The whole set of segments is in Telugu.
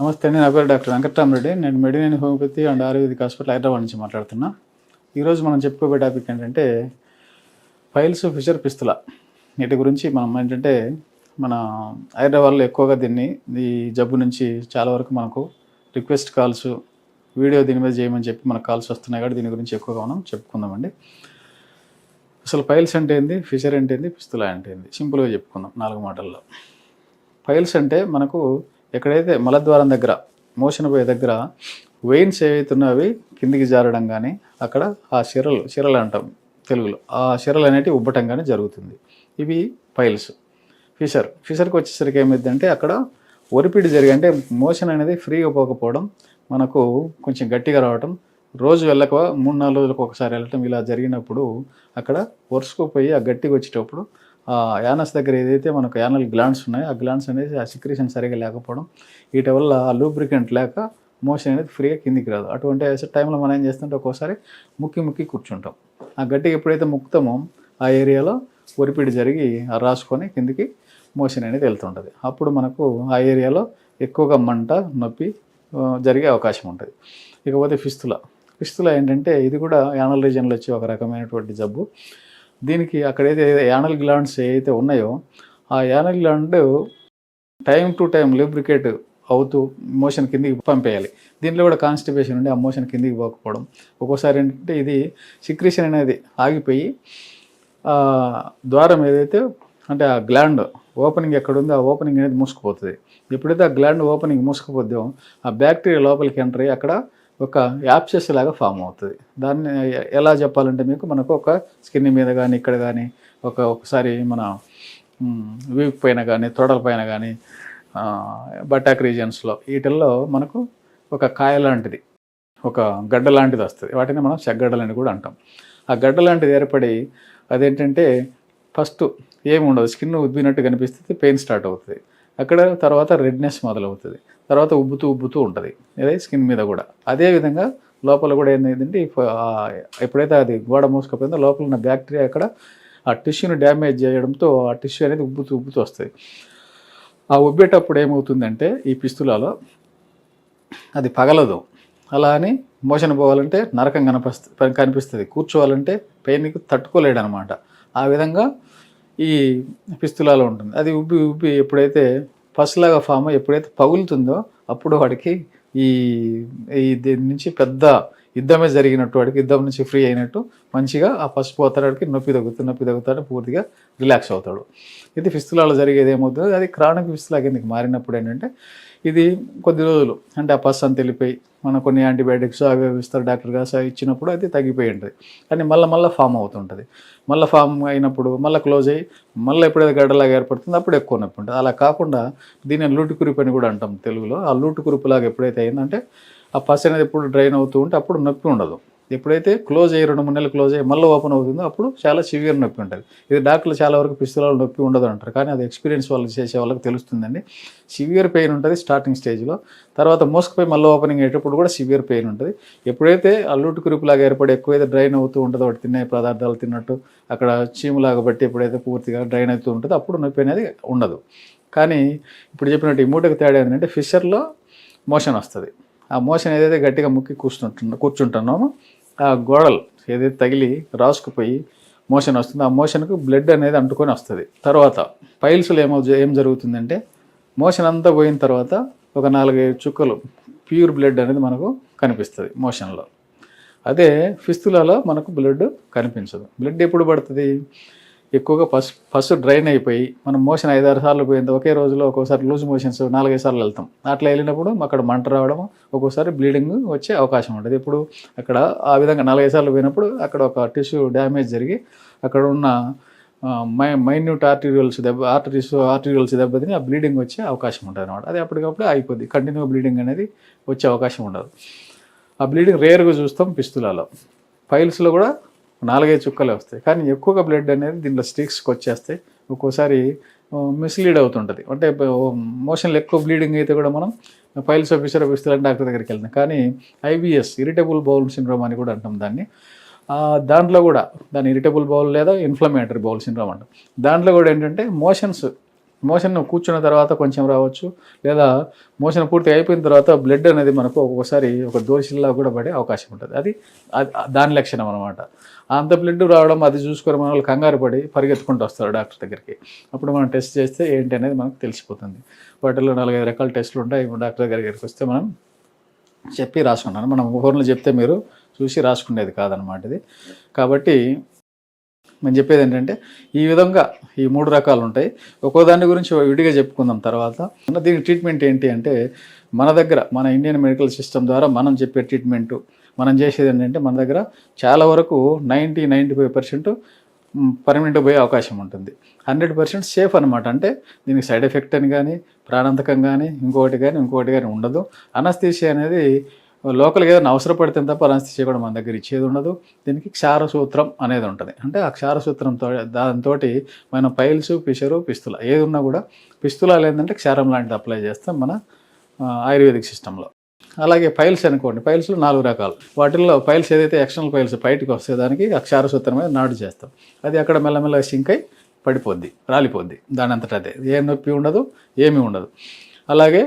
నమస్తే నేను నా పేరు డాక్టర్ వెంకటరామరెడ్డి. నేను Medinine homeopathy and ayurvedic hospital Hyderabad నుంచి మాట్లాడుతున్నా. ఈరోజు మనం చెప్పుకోబోయే టాపిక్ ఏంటంటే ఫైల్స్ ఫిషర్ పిస్తుల. వీటి గురించి మనం ఏంటంటే మన హైదరాబాద్లో ఎక్కువగా దీన్ని ఈ జబ్బు నుంచి చాలా వరకు మనకు రిక్వెస్ట్ కాల్స్ వీడియో దీని మీద చేయమని చెప్పి మనకు కాల్స్ వస్తున్నాయి కాబట్టి దీని గురించి ఎక్కువగా మనం చెప్పుకుందామండి. అసలు ఫైల్స్ అంటే ఏంది? ఫిషర్ అంటే ఏంది? పిస్తుల అంటే ఏంది? సింపుల్గా చెప్పుకుందాం నాలుగు మాటల్లో. ఫైల్స్ అంటే మనకు ఎక్కడైతే మలద్వారం దగ్గర మోషన్ పోయే దగ్గర వెయిన్స్ ఏవైతున్నావి కిందికి జారడం కానీ అక్కడ ఆ సిరలు సిరలు అంటాం తెలుగులో ఆ సిరలు అనేటివి ఉబ్బటం కానీ జరుగుతుంది. ఇవి పైల్స్. ఫిషర్ ఫిషర్కి వచ్చేసరికి ఏమైందంటే అక్కడ ఒరిపిడి జరిగి అంటే మోషన్ అనేది ఫ్రీగా పోకపోవడం మనకు కొంచెం గట్టిగా రావటం రోజు వెళ్ళక మూడు నాలుగు రోజులకు ఒకసారి వెళ్ళటం ఇలా జరిగినప్పుడు అక్కడ వరుసకుపోయి ఆ గట్టిగా వచ్చేటప్పుడు యానస్ దగ్గర ఏదైతే మనకు యానల్ గ్లాండ్స్ ఉన్నాయో ఆ గ్లాండ్స్ అనేది ఆ సిక్రేషన్ సరిగా లేకపోవడం వీటి వల్ల ఆ లూబ్రికెంట్ లేక మోషన్ అనేది ఫ్రీగా కిందికి రాదు. అటువంటి టైంలో మనం ఏం చేస్తుంటే ఒక్కోసారి ముక్కి ముక్కి కూర్చుంటాం. ఆ గట్టిగా ఎప్పుడైతే ముక్తామో ఆ ఏరియాలో ఒరిపిడి జరిగి రాసుకొని కిందికి మోషన్ అనేది వెళ్తుంటుంది. అప్పుడు మనకు ఆ ఏరియాలో ఎక్కువగా మంట నొప్పి జరిగే అవకాశం ఉంటుంది. ఇకపోతే ఫిస్తుల. ఫిస్తుల ఏంటంటే ఇది కూడా యానల్ రీజన్లో వచ్చే ఒక రకమైనటువంటి జబ్బు. దీనికి అక్కడైతే యానల్ గ్లాండ్స్ ఏవైతే ఉన్నాయో ఆ anal gland time to time lubricate అవుతూ మోషన్ కిందికి పంపేయాలి. దీంట్లో కూడా కాన్స్టిపేషన్ ఉండి ఆ మోషన్ కిందికి పోకపోవడం. ఒక్కోసారి ఏంటంటే ఇది సిక్రీషన్ అనేది ఆగిపోయి ద్వారం ఏదైతే అంటే ఆ గ్లాండ్ ఓపెనింగ్ ఎక్కడ ఉందో ఆ ఓపెనింగ్ అనేది మూసుకుపోతుంది. ఎప్పుడైతే ఆ గ్లాండ్ ఓపెనింగ్ మూసుకుపోద్దో ఆ బ్యాక్టీరియా లోపలికి ఎంటర్ అయ్యి అక్కడ ఒక యాప్సెస్ లాగా ఫామ్ అవుతుంది. దాన్ని ఎలా చెప్పాలంటే మీకు మనకు ఒక స్కిన్ మీద కానీ ఇక్కడ కానీ ఒక ఒకసారి మన వీక్ పైన కానీ తొడల పైన కానీ బటాక్ రీజన్స్లో వీటిల్లో మనకు ఒక కాయ లాంటిది ఒక గడ్డ లాంటిది వస్తుంది. వాటిని మనం చెగ్గడ్డలని కూడా అంటాం. ఆ గడ్డ లాంటిది ఏర్పడి అదేంటంటే ఫస్ట్ ఏమి ఉండదు స్కిన్ ఉద్దినట్టు కనిపిస్తుంది పెయిన్ స్టార్ట్ అవుతుంది. అక్కడ తర్వాత రెడ్నెస్ మొదలవుతుంది. తర్వాత ఉబ్బుతూ ఉబ్బుతూ ఉంటుంది. అదే స్కిన్ మీద కూడా. అదే విధంగా లోపల కూడా ఏంటంటే ఎప్పుడైతే అది గోడ మూసుకపోయిందో లోపల ఉన్న బ్యాక్టీరియా అక్కడ ఆ టిష్యూని డ్యామేజ్ చేయడంతో ఆ టిష్యూ అనేది ఉబ్బుతూ ఉబ్బుతూ వస్తుంది. ఆ ఉబ్బేటప్పుడు ఏమవుతుందంటే ఈ పిస్తులలో అది పగలదు. అలా అని మోషన్ పోవాలంటే నరకం కనిపిస్తుంది కనిపిస్తుంది. కూర్చోవాలంటే పెయిన్కి తట్టుకోలేడు అనమాట ఆ విధంగా ఈ పిస్తులాలో ఉంటుంది. అది ఉబ్బి ఉబ్బి ఎప్పుడైతే ఫస్ట్ లాగా ఫామ్ ఎప్పుడైతే పగులుతుందో అప్పుడు వాడికి ఈ ఈ దీని నుంచి పెద్ద యుద్ధమే జరిగినట్టు వాడికి యుద్ధం నుంచి ఫ్రీ అయినట్టు మంచిగా ఆ పసుపు వాడికి నొప్పి తగ్గుతుంది నొప్పి తగ్గుతాడు పూర్తిగా రిలాక్స్ అవుతాడు. ఇది ఫిస్తులాలో జరిగేది ఏమవుతుందో అది క్రానిక్ ఫిస్తులా కిందకి మారినప్పుడు ఏంటంటే ఇది కొద్ది రోజులు. అంటే ఆ పసు తెలిపోయి వెళ్ళిపోయి మనం కొన్ని యాంటీబయాటిక్స్ అవి ఇస్తారు డాక్టర్ గారు ఇచ్చినప్పుడు అది తగ్గిపోయి ఉంటుంది కానీ మళ్ళీ మళ్ళీ ఫామ్ అవుతుంటుంది. మళ్ళీ ఫామ్ అయినప్పుడు మళ్ళీ క్లోజ్ అయ్యి మళ్ళీ ఎప్పుడైతే గడ్డలాగా ఏర్పడుతుందో అప్పుడు ఎక్కువ నొప్పి ఉంటుంది. అలా కాకుండా దీన్ని లూటు కురిపి అని కూడా అంటాం తెలుగులో. ఆ లూటు కురుపులాగా ఎప్పుడైతే అయిందంటే ఆ పస్ అనేది ఎప్పుడు డ్రైన్ అవుతూ ఉంటే అప్పుడు నొప్పి ఉండదు. ఎప్పుడైతే క్లోజ్ అయ్యి రెండు మూడు నెలలు క్లోజ్ అయ్యి మళ్ళీ ఓపెన్ అవుతుందో అప్పుడు చాలా సివియర్ నొప్పి ఉంటుంది. ఇది డాక్టర్లు చాలా వరకు పిస్తులలో నొప్పి ఉండదు అంటారు. కానీ అది ఎక్స్పీరియన్స్ వాళ్ళు చేసే వాళ్ళకి తెలుస్తుందండి. సివియర్ పెయిన్ ఉంటుంది స్టార్టింగ్ స్టేజ్లో. తర్వాత మోసుకుపోయి మళ్ళీ ఓపెనింగ్ అయ్యేటప్పుడు కూడా సివియర్ పెయిన్ ఉంటుంది. ఎప్పుడైతే అల్లుటి కురుపులాగా ఏర్పడి ఎక్కువైతే డ్రైన్ అవుతూ ఉంటుందో వాటి తినే పదార్థాలు తిన్నట్టు అక్కడ చీములాగా బట్టి ఎప్పుడైతే పూర్తిగా డ్రైన్ అవుతూ ఉంటుందో అప్పుడు నొప్పి అనేది ఉండదు. కానీ ఇప్పుడు చెప్పినట్టు ఈ మూటకు తేడా ఏంటంటే ఫిషర్లో మోషన్ వస్తుంది. ఆ మోషన్ ఏదైతే గట్టిగా ముక్కి కూర్చుంటున్నా కూర్చుంటున్నామో ఆ గోడలు ఏదైతే తగిలి రాసుకుపోయి మోషన్ వస్తుంది ఆ మోషన్కు బ్లడ్ అనేది అంటుకొని వస్తుంది. తర్వాత పైల్స్లో ఏమో ఏం జరుగుతుందంటే మోషన్ అంతా పోయిన తర్వాత ఒక నాలుగైదు చుక్కలు ప్యూర్ బ్లడ్ అనేది మనకు కనిపిస్తుంది మోషన్లో. అదే ఫిస్తులలో మనకు బ్లడ్ కనిపించదు. బ్లడ్ ఎప్పుడు పడుతుంది? ఎక్కువగా ఫస్ట్ ఫస్ట్ డ్రైన్ అయిపోయి మనం మోషన్ ఐదారు సార్లు పోయింది ఒకే రోజులో ఒక్కోసారి లూజ్ మోషన్స్ నాలుగైదు సార్లు వెళ్తాం. అట్లా వెళ్ళినప్పుడు అక్కడ మంట రావడం ఒక్కోసారి బ్లీడింగ్ వచ్చే అవకాశం ఉంటుంది. ఇప్పుడు అక్కడ ఆ విధంగా నాలుగైదు సార్లు పోయినప్పుడు అక్కడ ఒక టిష్యూ డ్యామేజ్ జరిగి అక్కడ ఉన్న మై మైన్యూట్ ఆర్టీరియల్స్ దెబ్బ ఆర్టరీస్ ఆర్టీరియల్స్ దెబ్బతిని ఆ బ్లీడింగ్ వచ్చే అవకాశం ఉంటుంది అనమాట అది అప్పటికప్పుడు అయిపోద్ది. కంటిన్యూ బ్లీడింగ్ అనేది వచ్చే అవకాశం ఉండదు. ఆ బ్లీడింగ్ రేర్గా చూస్తాం పిస్తులలో. ఫైల్స్లో కూడా నాలుగైదు చుక్కలే వస్తాయి. కానీ ఎక్కువగా బ్లడ్ అనేది దీంట్లో స్టిక్స్కి వచ్చేస్తాయి. ఒక్కోసారి మిస్లీడ్ అవుతుంటుంది. అంటే మోషన్లో ఎక్కువ బ్లీడింగ్ అయితే కూడా మనం ఫైల్స్ ఆఫీసర్ ఆఫీసర్ డాక్టర్ దగ్గరికి వెళ్తాం కానీ ఐబిఎస్ ఇరిటబుల్ బౌల్ సిండ్రోమ్ అని కూడా అంటాం దాన్ని. దాంట్లో కూడా దాని ఇరిటబుల్ బౌల్ లేదా ఇన్ఫ్లమేటరీ బౌల్ సిండ్రోమ్ అంటాం. దాంట్లో కూడా ఏంటంటే మోషన్స్ మోషన్ కూర్చున్న తర్వాత కొంచెం రావచ్చు. లేదా మోషన్ పూర్తి అయిపోయిన తర్వాత బ్లడ్ అనేది మనకు ఒక్కొక్కసారి ఒక దోషిల్లా కూడా పడే అవకాశం ఉంటుంది. అది- దాని లక్షణం అనమాట అంత బ్లడ్ రావడం అది చూసుకొని మన వాళ్ళు కంగారు పడి పరిగెత్తుకుంటూ వస్తారు డాక్టర్ దగ్గరికి. అప్పుడు మనం టెస్ట్ చేస్తే ఏంటి అనేది మనకు తెలిసిపోతుంది. వాటిలో నాలుగైదు రకాల టెస్టులు ఉంటాయి. ఇప్పుడు డాక్టర్ దగ్గరికి వస్తే మనం చెప్పి రాసుకుంటాను మనం ఫోన్లో చెప్తే మీరు చూసి రాసుకునేది కాదనమాట ఇది. కాబట్టి నేను చెప్పేది ఏంటంటే ఈ విధంగా ఈ మూడు రకాలు ఉంటాయి. ఒక్కో దాని గురించి విడిగా చెప్పుకుందాం తర్వాత. దీనికి ట్రీట్మెంట్ ఏంటి అంటే మన దగ్గర మన ఇండియన్ మెడికల్ సిస్టమ్ ద్వారా మనం చెప్పే ట్రీట్మెంట్ మనం చేసేది ఏంటంటే మన దగ్గర చాలా వరకు ninety ninety five percent permanent పోయే అవకాశం ఉంటుంది. హండ్రెడ్ పర్సెంట్ సేఫ్ అనమాట అంటే దీనికి సైడ్ ఎఫెక్ట్ అని కానీ ప్రాణాంతకం కానీ ఇంకొకటి కానీ ఇంకొకటి కానీ ఉండదు. అనస్థీషియా అనేది లోకల్గా ఏదైనా అవసరపడితే తప్ప అనస్థీషియా కూడా మన దగ్గర ఇచ్చేది ఉండదు. దీనికి క్షారసూత్రం అనేది ఉంటుంది. అంటే ఆ క్షారసూత్రంతో దాంతో మన పైల్స్ పిషరు పిస్తుల ఏది ఉన్నా కూడా పిస్తులాలు ఏంటంటే క్షారం లాంటిది అప్లై చేస్తాం మన ఆయుర్వేదిక్ సిస్టంలో అలాగే పైల్స్ అనుకోండి ఫైల్స్లో నాలుగు రకాలు. వాటిల్లో ఫైల్స్ ఏదైతే ఎక్స్టర్నల్ పైల్స్ బయటకు వస్తే దానికి అక్షారసూత్రం మీద నాటు చేస్తాం. అది అక్కడ మెల్లమెల్లగా సింక్ అయి పడిపోద్ది రాలిపోద్ది. దాని అంతటా అదే. ఏ నొప్పి ఉండదు ఏమీ ఉండదు. అలాగే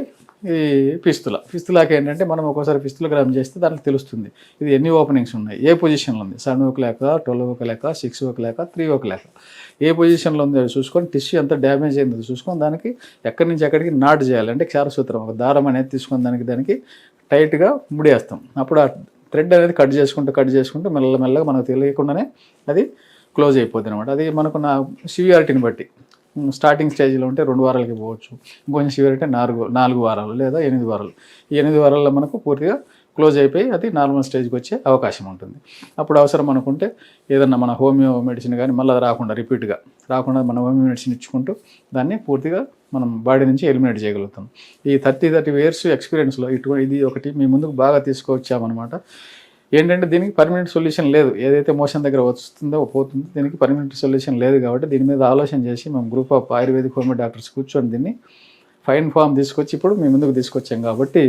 ఈ పిస్తుల. పిస్తులాకి ఏంటంటే మనం ఒక్కోసారి పిస్తుల గ్రామ్ చేస్తే దానికి తెలుస్తుంది. ఇది ఎన్ని ఓపెనింగ్స్ ఉన్నాయి? ఏ పొజిషన్లో ఉంది? సెవెన్ ఒక లేక ట్వెల్వ్ ఒక లేక సిక్స్ ఒక లేక త్రీ ఒక లేక ఏ పొజిషన్లో ఉంది అది చూసుకొని టిష్యూ ఎంత డ్యామేజ్ అయిందో చూసుకొని దానికి ఎక్కడి నుంచి ఎక్కడికి నాటు చేయాలి. అంటే క్షారసూత్రం ఒక దారం అనేది తీసుకొని దానికి దానికి టైట్గా ముడేస్తాం. అప్పుడు ఆ థ్రెడ్ అనేది కట్ చేసుకుంటూ కట్ చేసుకుంటూ మెల్ల మెల్లగా మనకు తెలియకుండానే అది క్లోజ్ అయిపోద్ది అనమాట అది మనకు నా సివియారిటీని బట్టి. స్టార్టింగ్ స్టేజ్లో ఉంటే రెండు వారాలకి పోవచ్చు. ఇంకొంచెం సివియారిటీ నాలుగు నాలుగు వారాలు లేదా ఎనిమిది వారాలు. ఈ ఎనిమిది వారాల్లో మనకు పూర్తిగా క్లోజ్ అయిపోయి అది నార్మల్ స్టేజ్కి వచ్చే అవకాశం ఉంటుంది. అప్పుడు అవసరం అనుకుంటే ఏదన్నా మన హోమియో మెడిసిన్ కానీ మళ్ళీ అది రాకుండా రిపీట్గా రాకుండా మన హోమియో మెడిసిన్ ఇచ్చుకుంటూ దాన్ని పూర్తిగా మనం బాడీ నుంచి ఎలిమినేట్ చేయగలుగుతాం. ఈ థర్టీ థర్టీ ఇయర్స్ ఎక్స్పీరియన్స్లో ఇటు ఇది ఒకటి మీ ముందుకు బాగా తీసుకొచ్చామన్నమాట. ఏంటంటే దీనికి పర్మనెంట్ సొల్యూషన్ లేదు. ఏదైతే మోషన్ దగ్గర వస్తుందో పోతుందో దీనికి పర్మనెంట్ సొల్యూషన్ లేదు కాబట్టి దీని మీద ఆలోచన చేసి మేము group of ayurvedic homeo doctors కూర్చొని దీన్ని ఫైన్ ఫామ్ తీసుకొచ్చి ఇప్పుడు మీ ముందుకు తీసుకొచ్చాం కాబట్టి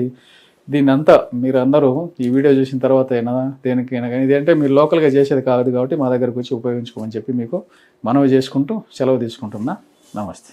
దీన్ని అంతా మీరు అందరూ ఈ వీడియో చూసిన తర్వాత అయినా దేనికైనా కానీ ఇదంటే మీరు లోకల్గా చేసేది కాదు కాబట్టి మా దగ్గరకు వచ్చి ఉపయోగించుకోమని చెప్పి మీకు మనవి చేసుకుంటూ సెలవు తీసుకుంటున్నా. నమస్తే.